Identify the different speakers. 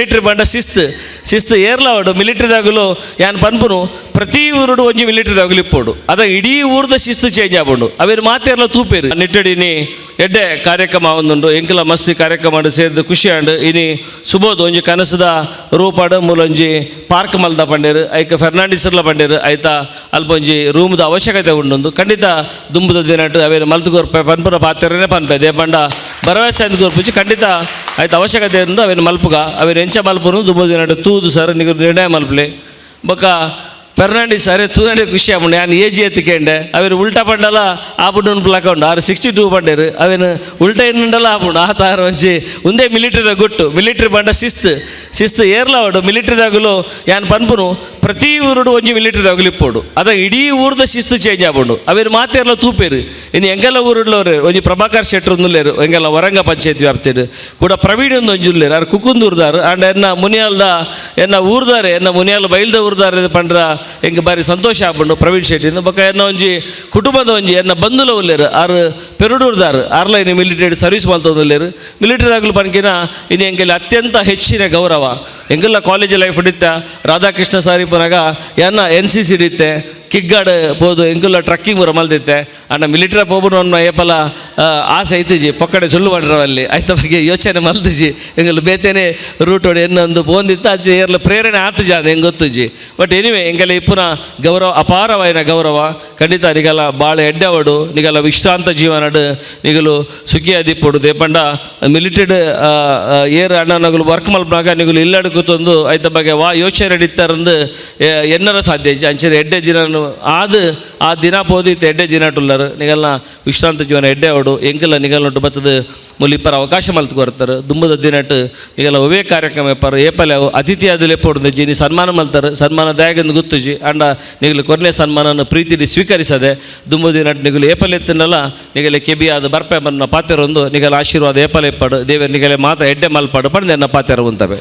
Speaker 1: Military ಬಂಡ ಶಿಸ್ತು ಶಿಸ್ತು ಏರ್ಲವಾಡು, ಮಿಲಿಟ್ರಿದಾಗಲು ಯಾನ್ ಪನ್ಪುನು ಪ್ರತಿ ಊರುಡು ಒಂಜಿ ಮಿಲಿಟ್ರಿದಾಗಲು ಇಪ್ಪೋಡು. ಅದ ಇಡೀ ಊರ್ದ ಶಿಸ್ತು ಚೇಂಜ್ ಆಪುಂಡು ಅವೇನು ಮಾತೇರ್ಲ ತೂಪೇರು. ನಿಟ್ಟಡಿನಿ ಎಡ್ಡೆ ಕಾರ್ಯಕ್ರಮ ಒಂದುಂಡು, ಎಂಕಲ ಮಸ್ತಿ ಕಾರ್ಯಕ್ರಮ ಸೇರಿದ ಖುಷಿ ಆಂಡು ಇನಿ ಸುಬೋದ್ ಒಂಜಿ ಕನಸದ ರೂಪಾಡು ಮೂಲೊಂಜಿ ಪಾರ್ಕ್ ಮಲ್ದ ಪಂಡೇರು, ಐಕ ಫೆರ್ನಾಂಡಿಸರ್ಲ ಪಂಡೇರು, ಐತ ಅಲ್ಪ ಒಂಜಿ ರೂಮ್ದ ಅವಶ್ಯಕತೆ ಉಂಡು ಖಂಡಿತ ದುಂಬುದ ದಿನಟ್ಟು ಅವೇನು ಮಲ್ತುಗೋರ್ ಪನ್ಪುರ ಪಾತ್ರೆನೇ ದೇ ಗೊರ್ಪುಜಿ ಖಂಡಿತ ಆಯ್ತು ಅವಶ್ಯಕತೆ ಇರೋದು ಅವೇನು ಮಲ್ಪುಗ. ಅವೇನು ಎಂಚ ಮಲ್ಪುನು ದುಂಬುದ ದಿನಟ್ಟು ತೂದು ಸರ್ ನೀವು ನಿರ್ಣಯ ಮಲ್ಪಲೆ. ಬೊಕ್ಕ ಫೆರ್ನಾಂಡಿಸ್ ಅರೆ ತೂನಡೆ ಖುಷಿ ಆಪುಂಡು ಯಾನ್ ಏಜಿ ಎತ್ತಿಕೆಂಡೆ ಅವೇನು ಉಲ್ಟಾ ಪಂಡಲ ಆಪುಂಡು ಪ್ಲಾಕೊಂಡು ಆರು ಸಿಕ್ಸ್ಟಿ ಟೂ ಪಂಡೇರು. ಅವೇನು ಉಲ್ಟಾ ಇನ್ನುಂಡಲ ಆಪುಂಡು ಆ ತಾರ ಒಂಜಿ ಒಂದೇ ಮಿಲಿಟ್ರಿದಾಗ ಗುಟ್ಟು. ಮಿಲಿಟ್ರಿ ಬಂಡ ಶಿಸ್ತು ಶಿಸ್ತು ಏರ್ಲವಾಡು ಮಿಲಿಟ್ರಿದಾಗಲು ಯಾನ್ ಪನ್ಪುನು ಪ್ರತಿ ಊರುಡು ಒಂಜಿ ಮಿಲಿಟ್ರಿದಾಗಲು ಇಪ್ಪೋಡು ಅದ ಇಡೀ ಊರ್ದ ಶಿಸ್ತು ಚೇಂಜ್ ಆಪುಂಡು ಅವೇನು ಮಾತೇರ್ಲ ತೂಪೇರು. ಇನ್ನು ಎಂಗೆಲ್ಲ ಊರುಡ್ಲವ್ರು ಒಂಜಿ ಪ್ರಭಾಕರ್ ಶೆಟ್ರು ಒಂದುಲ್ಲೇರು ಎಂಗೆಲ್ಲ ವರಂಗ ಪಂಚಾಯತ್ ವ್ಯಾಪ್ತಿರು. ಕೂಡ ಪ್ರವೀಣ್ ಒಂದು ಒಂಜುಲ್ಲೇರು ಅವ್ರು ಕುಕ್ಕುಂದೂರ್ದಾರು ಅಂಡ್ ಎನ್ನ ಮುನಿಯಾಲ್ದ, ಎನ್ನ ಊರ್ದಾರೆ, ಎನ್ನ ಮುನಿಯಾಲ್ ಬೈಲ್ದ ಊರ್ದಾರೆ ಪಂಡ್ರ ಎಂಗೆ ಬಾರಿ ಸಂತೋಷ ಆಪುಂಡು ಪ್ರವೀಣ್ ಶೆಟ್ಟಿಂದು. ಬೊಕ ಎನ್ನ ಒಂಜಿ ಕುಟುಂಬದ ಒಂಜಿ, ಎನ್ನ ಬಂಧುಲ ಉಲ್ಲೇರು, ಆರು ಪೆರುಡೂರ್ದಾರು, ಆರ್ಲ ಇನ್ನು ಮಿಲಿಟರಿ ಸರ್ವಿಸ್ ಮಾಲ್ತಲ್ಲೇರು ಮಿಲಿಟರಿ ಆಗಲು ಪನ್ಕಿನ ಇನ್ನು ಎಂಗೆಲ್ಲ ಅತ್ಯಂತ ಹೆಚ್ಚಿನ ಗೌರವ. ಎಂಗೆಲ್ಲ ಕಾಲೇಜ್ ಲೈಫ್ ಹಿಡಿತ ರಾಧಾಕೃಷ್ಣ ಸಾರಿ ಪುನಗ ಎನ್ನ ಎನ್ ಸಿ ಸಿ ಹಿಡಿತೆ ಕಿಗ್ಗಾಡ್ ಪೋದು ಎಂಕುಲ್ಲ ಟ್ರಕ್ಕಿಂಗ್ ಬರ ಮಲ್ದಿತ್ತೆ ಅಣ್ಣ ಮಿಲಿಟ್ರಿ ಹೋಗ್ಬಿಟ್ಟು ನನ್ನ ಏಪಲ ಆಸೆ ಐತಿಜಿ ಪಕ್ಕಡೆ ಸುಳ್ಳು ಮಾಡ್ರವಲ್ಲಿ ಆಯ್ತ ಬಗ್ಗೆ ಯೋಚನೆ ಮಲ್ತಿಜಿ ಎಂಗಲ್ ಬೇತೇನೆ ರೂಟ್ ಹೊಡೆ ಎನ್ನೊಂದು ಪೋಂದಿತ್ತ ಅಜ್ಜಿ ಏರ್ಲ ಪ್ರೇರಣೆ ಆತುಜಿ ಅದು ಹೆಂಗೆ ಗೊತ್ತುಜಿ ಬಟ್ ಎನಿವೆ ಹೆಂಗಲ್ಲ ಇಪ್ಪುನ ಗೌರವ, ಅಪಾರವಾಯಿನ ಗೌರವ. ಖಂಡಿತ ನಿಗಲ ಭಾಳ ಎಡ್ಡೆವಡು ನಿಗಲ ವಿಶ್ರಾಂತ ಜೀವನಡು ನಿಗಲು ಸುಖಿ ಅದಿಪ್ಪುಡು ದೇಪಂಡ ಮಿಲಿಟೆಡ್ ಏರ್ ಅಣ್ಣ ನಗಲು ವರ್ಕ್ ಮಲ್ಪನಾಗ ನಿಗಲು ಇಲ್ಲಡು ಕೂತೊಂದು ಐತ ಬಗ್ಗೆ ವಾ ಯೋಚನೆ ಹಿಡಿತಾರಂದು ಎನ್ನರ ಸಾಧ್ಯ ಅಂಚೆ ಎಡ್ಡೆ ದಿನ ಆದ, ಆ ದಿನ ಪೋದಿತ್ತು ಎಡ್ಡೆ ದಿನ ಟುಲ್ಲರು. ನಿಗಲ್ನ ವಿಶ್ರಾಂತ ಜೀವನ ಎಡ್ಡೆ ಅವಡು ಎಂಕಲ್ಲ ನಿಗಲ್ನೊಟ್ಟು ಬತ್ತದ ಮುಲಿಪ್ಪರ ಅವಕಾಶ ಮಲ್ತು ಕೊರ್ತಾರೆ. ದುಂಬದ ದಿನಟ್ಟು ಈಗೆಲ್ಲ ಒವೇ ಕಾರ್ಯಕ್ರಮ ಎಪ್ಪರು ಏಪಲೆ ಅತಿಥಿ ಆದಲ್ಲಿ ಎಪ್ಪೊಡು ಜೀನಿ ಸನ್ಮಾನ ಮಲ್ತಾರೆ, ಸನ್ಮಾನ ದಯಾಗಿಂದು ಗೊತ್ತುಜಿ ಅಂಡ ನಿಗಲು ಕೊನೆ ಸನ್ಮಾನನ ಪ್ರೀತಿಲಿ ಸ್ವೀಕರಿಸದೆ ದುಂಬು ದಿನಟ್ಟು ನಿಗಲು ಏಪಲೆ ಎತ್ತಿನಲ್ಲ, ನಿಗಲೆ ಕೆಬಿ ಆದ ಬರ್ಪೆ ಬನ್ನ ಪಾತೆರೊಂದು ನಿಗಲ ಆಶೀರ್ವಾದ ಏಪಲೆ ಇಪ್ಪಡು ದೇವರ ನಿಗಲೆ ಮಾತ್ರ ಎಡ್ಡೆ ಮಲ್ಪಾಡು ಪಂಡೆ ನನ್ನ ಪಾತೆರ ಉಂತವೆ.